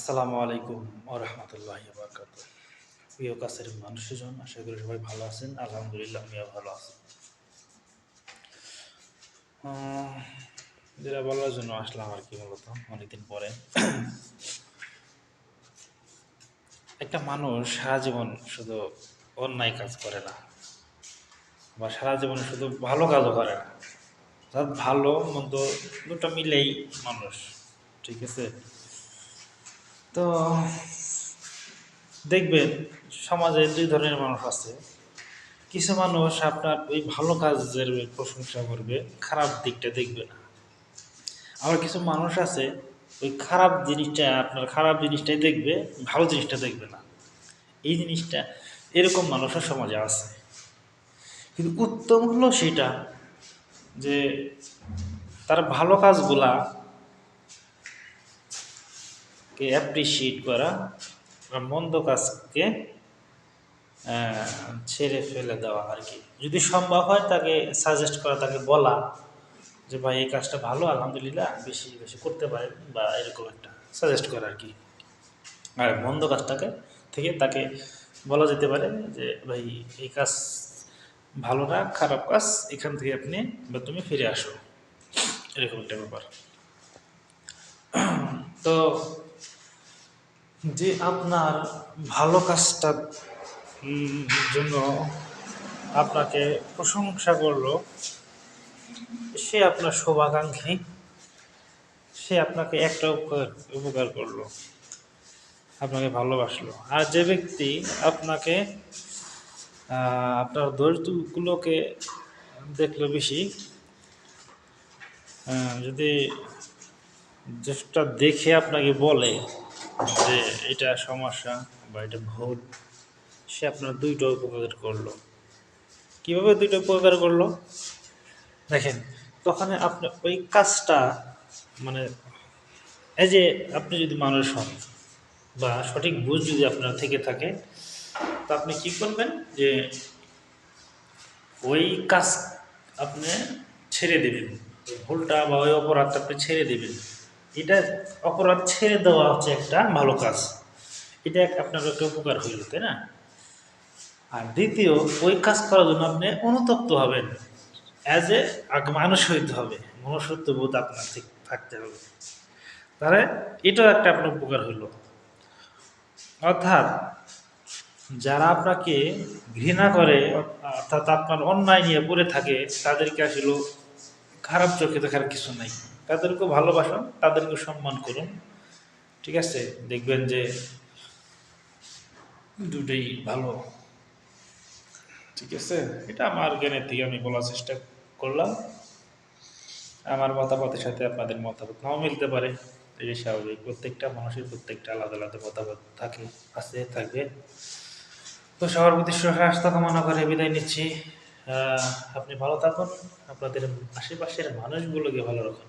আসসালামু আলাইকুম ও রহমতুল্লাহ প্রিয় কাছের মানুষজন, আশা করি সবাই ভালো আছেন। আলহামদুলিল্লাহ, আমিও ভালো আছি। যেটা বলার জন্য আসলাম আর কি মূলত অনেকদিন পরে। একটা মানুষ সারা জীবন শুধু অন্যায় কাজ করে না, বা সারা জীবন শুধু ভালো কাজও করে না। অর্থাৎ ভালো, মন্দ দুটো মিলেই মানুষ, ঠিক আছে? তো দেখবেন সমাজে দুই ধরনের মানুষ আছে। কিছু মানুষ আপনার ওই ভালো কাজের প্রশংসা করবে, খারাপ দিকটা দেখবে না। আবার কিছু মানুষ আছে, ওই খারাপ জিনিসটা আপনার খারাপ জিনিসটাই দেখবে, ভালো জিনিসটা দেখবে না। এই জিনিসটা এরকম মানুষের সমাজে আছে। কিন্তু উত্তম হলো সেটা যে তার ভালো কাজগুলা কে অ্যাপ্রিসিয়েট করা আর মন্দ কাজকে ছেড়ে ফেলে দেওয়া আর কি। যদি সম্ভব হয় তাকে সাজেস্ট করা, তাকে বলা যে, ভাই, এই কাজটা ভালো, আলহামদুলিল্লাহ বেশি বেশি করতে পারেন বা এরকম একটা সাজেস্ট করা আর কি। আর মন্দ কাজটাকে থেকে তাকে বলা যেতে পারে যে, ভাই, এই কাজ ভালো না, খারাপ কাজ, এখান থেকে আপনি বা তুমি ফিরে আসো। এরকম একটা ব্যাপার। তো যে আপনার ভালো কাজটার জন্য আপনাকে প্রশংসা করল। সে আপনার শোভাকাঙ্ক্ষী। সে আপনাকে একটা উপকার উপকার করল। আপনাকে ভালোবাসলো। আর যে ব্যক্তি আপনাকে আপনার দরিদ্রগুলোকে দেখল বেশি যদি যেটা দেখে আপনাকে বলে যে এটা সমস্যা বা এটা ভুল, সে আপনার দুইটা উপকার করল। কীভাবে দুইটা উপকার করল? দেখেন, তখন আপনি ওই কাজটা মানে এই যে আপনি যদি মানুষ হন বা সঠিক বুঝ যদি আপনার থেকে থাকে, তো আপনি কি করবেন? যে ওই কাজ আপনি ছেড়ে দেবেন। ভুলটা বা ওই অপরাধটা আপনি ছেড়ে দেবেন। এটা অপরাধ ছেড়ে দেওয়া হচ্ছে একটা ভালো কাজ। এটা আপনার একটা উপকার হইল, তাই না? আর দ্বিতীয়, ওই কাজ করার জন্য আপনি অনুতপ্ত হবেন। অ্যাজ এ মানুষ হইতে হবে। মনুষ্যত্ব বোধ আপনার ঠিক থাকতে হবে। তাহলে এটাও একটা আপনার উপকার হইল। অর্থাৎ যারা আপনাকে ঘৃণা করে, অর্থাৎ আপনার অন্যায় নিয়ে পড়ে থাকে, তাদেরকে আসলে খারাপ চোখে দেখার কিছু নাই। তাদেরকে ভালোবাসুন তাদেরকে সম্মান করুন। ঠিক আছে? দেখবেন যে দুটোই ভালো। ঠিক আছে? এটা আমার জ্ঞানের থেকে আমি বলার চেষ্টা করলাম। আমার মতামতের সাথে আপনাদের মতামত নাও মিলতে পারে। এটা স্বাভাবিক, প্রত্যেকটা মানুষের প্রত্যেকটা আলাদা আলাদা মতামত থাকে, আছে, থাকবে। তো সবার প্রতি সুস্বাস্থ্য কামনা করে বিদায় নিচ্ছি। আপনি ভালো থাকুন। আপনাদের আশেপাশের মানুষগুলোকে ভালো রাখুন।